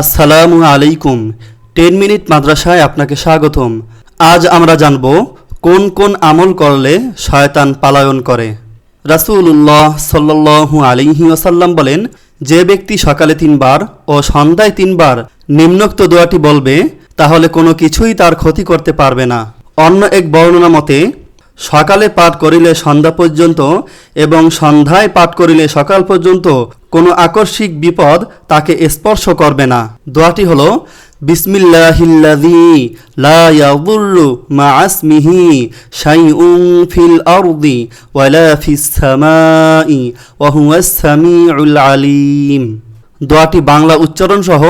আসসালামু আলাইকুম। Ten minute মাদ্রাসায় আপনাকে স্বাগতম। আজ আমরা জানব কোন কোন আমল করলে শয়তান পালায়ন করে। রাসূলুল্লাহ সাল্লাল্লাহু আলাইহি ওয়াসাল্লাম বলেন, যে ব্যক্তি সকালে তিনবার ও সন্ধ্যায় তিনবার নিম্নোক্ত দোয়াটি বলবে, তাহলে কোনো কিছুই তার ক্ষতি করতে পারবে না। অন্য এক বর্ণনা মতে সকালে পাঠ করিলে সন্ধ্যা পর্যন্ত এবং সন্ধ্যায় পাঠ করিলে সকাল পর্যন্ত কোনো আকস্মিক বিপদ তাকে স্পর্শ করবে না। দোয়াটি হলো লা মা আলিম। দোয়াটি বাংলা উচ্চারণ সহ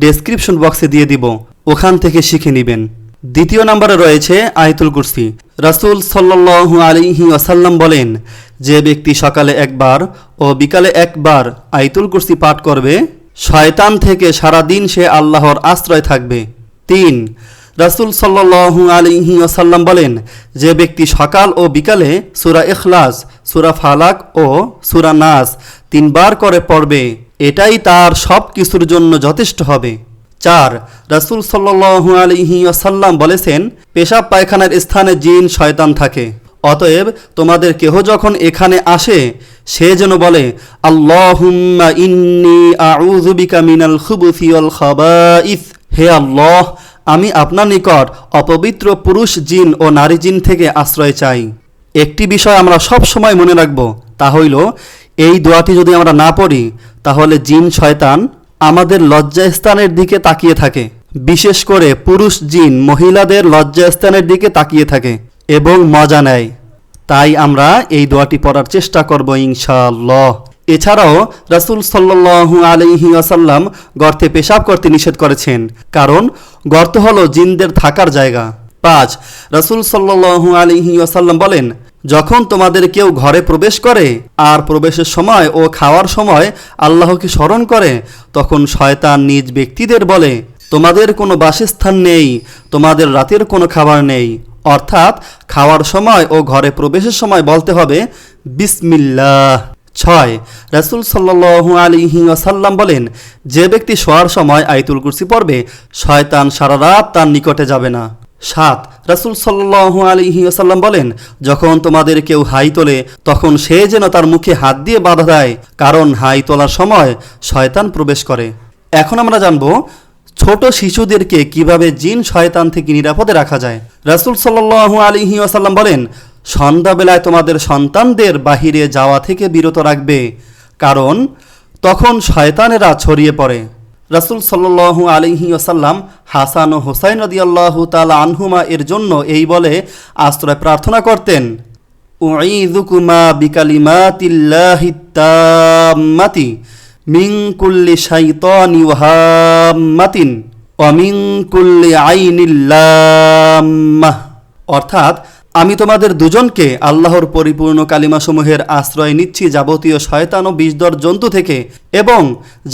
ডেসক্রিপশন বক্সে দিয়ে দিব। ওখান থেকে শিখে নেবেন। দ্বিতীয় নম্বরে রয়েছে আয়তুল কুরসি। রাসূল সাল্লাল্লাহু আলিহি ওয়াসাল্লাম বলেন, যে ব্যক্তি সকালে একবার ও বিকালে একবার আয়তুল কুরসি পাঠ করবে, শয়তান থেকে সারা দিন সে আল্লাহর আশ্রয় থাকবে। তিন, রাসূল সাল্লাল্লাহু আলিহি ওয়াসাল্লাম বলেন, যে ব্যক্তি সকাল ও বিকালে সুরা এখলাস সুরা ফালাক ও সুরা নাস তিনবার করে পড়বে, এটাই তার সব কিছুর জন্য যথেষ্ট হবে। চার, রাসূল সাল্লাল্লাহু আলাইহি ওয়াসাল্লাম বলেছেন, পেশাব পায়খানার স্থানে জিন শয়তান থাকে। অতএব তোমাদের কেহ যখন এখানে আসে, সে যেন বলে মিনাল খুবুসি হে আল্লাহ, আমি আপনার নিকট অপবিত্র পুরুষ জিন ও নারী জিন থেকে আশ্রয় চাই। একটি বিষয় আমরা সব সময় মনে রাখব, তা হইল, এই দোয়াটি যদি আমরা না পড়ি, তাহলে জিন শয়তান আমাদের লজ্জাস্থানের দিকে তাকিয়ে থাকে। বিশেষ করে পুরুষ জিন মহিলাদের লজ্জাস্থানের দিকে তাকিয়ে থাকে এবং মজা নেয়। তাই আমরা এই দোয়াটি পড়ার চেষ্টা করব ইনশাআল্লাহ। এছাড়াও রাসূল সাল্লাল্লাহু আলাইহি ওয়াসাল্লাম গর্তে পেশাব করতে নিষেধ করেছেন। কারণ গর্ত হলো জিনদের থাকার জায়গা। পাঁচ, রাসূল সাল্লাল্লাহু আলাইহি ওয়াসাল্লাম বলেন যখন তোমাদের কেউ ঘরে প্রবেশ করে আর প্রবেশের সময় ও খাওয়ার সময় আল্লাহকে স্মরণ করে, তখন শয়তান নিজ ব্যক্তিদের বলে, তোমাদের কোনো বাসস্থান নেই, তোমাদের রাতের কোনো খাবার নেই। অর্থাৎ খাওয়ার সময় ও ঘরে প্রবেশের সময় বলতে হবে, বিসমিল্লাহ। ছয়, রাসূল সাল্লাল্লাহু আলাইহি ওয়াসাল্লাম বলেন, যে ব্যক্তি শোয়ার সময় আইতুল কুরসি পড়বে, শয়তান সারা রাত তার নিকটে যাবে না। সাত। রাসূল সাল্লাহ আলাইহি ওয়াসাল্লাম বলেন, যখন তোমাদের কেউ হাই তোলে, তখন সে যেন তার মুখে হাত দিয়ে বাধা দেয়, কারণ হাই তোলার সময় শয়তান প্রবেশ করে। এখন আমরা জানব, ছোট শিশুদেরকে কীভাবে জিন শয়তান থেকে নিরাপদে রাখা যায়। রাসূল সাল্লাল্লাহু আলাইহি ওয়াসাল্লাম বলেন, সন্ধ্যাবেলায় তোমাদের সন্তানদের বাহিরে যাওয়া থেকে বিরত রাখবে, কারণ তখন শয়তানেরা ছড়িয়ে পড়ে। রাসূল সাল্লাল্লাহু আলাইহি ওয়াসাল্লাম হাসান ও হোসাইন রাদিয়াল্লাহু তাআলা আনহুমা এর জন্য এই বলে আশ্রয় প্রার্থনা করতেন, উঈযুকুমা বিকালিমাতিল্লাহি তাম্মাতি মিন কুল্লি শাইতানি ওয়া হাম্মাতিন ওয়া কুল্লি আইনিল অর্থাৎ আমি তোমাদের দুজনকে আল্লাহর পরিপূর্ণ কালিমাসমূহের আশ্রয় নিচ্ছি, যাবতীয় শয়তান ও বিষদর জন্তু থেকে এবং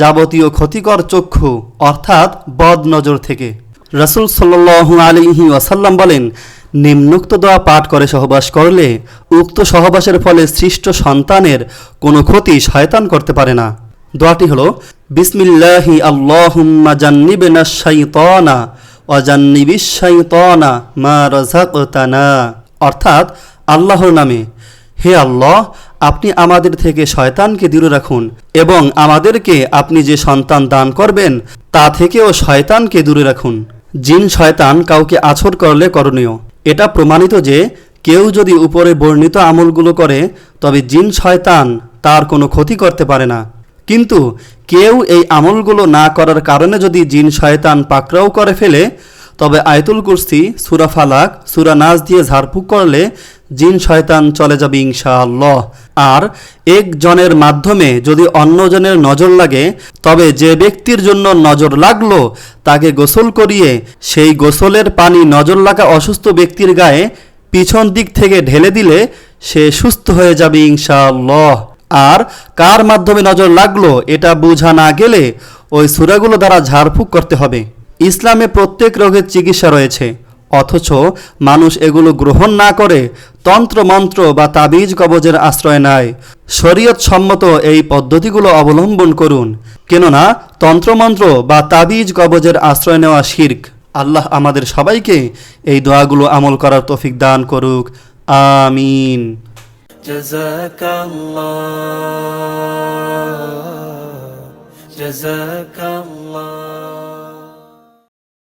যাবতীয় ক্ষতিকর চক্ষু, অর্থাৎ বদ নজর থেকে। রাসূল সাল্লাল্লাহু আলাইহি ওয়াসাল্লাম বলেন, নিম্নোক্ত দোয়া পাঠ করে সহবাস করলে উক্ত সহবাসের ফলে সৃষ্ট সন্তানের কোনো ক্ষতি শয়তান করতে পারে না। দোয়াটি হলো, বিসমিল্লাহি আল্লাহুম্মা জান্নিবনা শাইতানা ওয়া জান্নিবিশ শাইতানা মা রাযাকতানা। অর্থাৎ আল্লাহর নামে। হে আল্লাহ, আপনি আমাদের থেকে শয়তানকে দূরে রাখুন এবং আমাদেরকে আপনি যে সন্তান দান করবেন, তা থেকেও শয়তানকে দূরে রাখুন। জিন শয়তান কাউকে আছর করলে করণীয়। এটা প্রমাণিত যে কেউ যদি উপরে বর্ণিত আমলগুলো করে, তবে জিন শয়তান তার কোনো ক্ষতি করতে পারে না। কিন্তু কেউ এই আমলগুলো না করার কারণে যদি জিন শয়তান পাকড়াও করে ফেলে তবে আয়তুল কুরসি, সুরা ফালাক, সুরা নাচ দিয়ে ঝাড়ফুঁক করলে জিন শয়তান চলে যাবে ইনশাআল্লাহ। আর একজনের মাধ্যমে যদি অন্যজনের নজর লাগে, তবে যে ব্যক্তির জন্য নজর লাগল, তাকে গোসল করিয়ে সেই গোসলের পানি নজর লাগা অসুস্থ ব্যক্তির গায়ে পিছন দিক থেকে ঢেলে দিলে সে সুস্থ হয়ে যাবে ইনশাআল্লাহ। আর কার মাধ্যমে নজর লাগল, এটা বোঝা না গেলে ওই সুরাগুলো দ্বারা ঝাড়ফুঁক করতে হবে। ইসলামে প্রত্যেক রোগের চিকিৎসা রয়েছে অথচ মানুষ এগুলো গ্রহণ না করে তন্ত্রমন্ত্র বা তাবিজ কবজের আশ্রয় নেয় শরীয়ত সম্মত এই পদ্ধতিগুলো অবলম্বন করুন কেননা তন্ত্রমন্ত্র বা তাবিজ কবজের আশ্রয় নেওয়া শির্ক আল্লাহ আমাদের সবাইকে এই দোয়াগুলো আমল করার তৌফিক দান করুক আমিন جزاك الله جزاك الله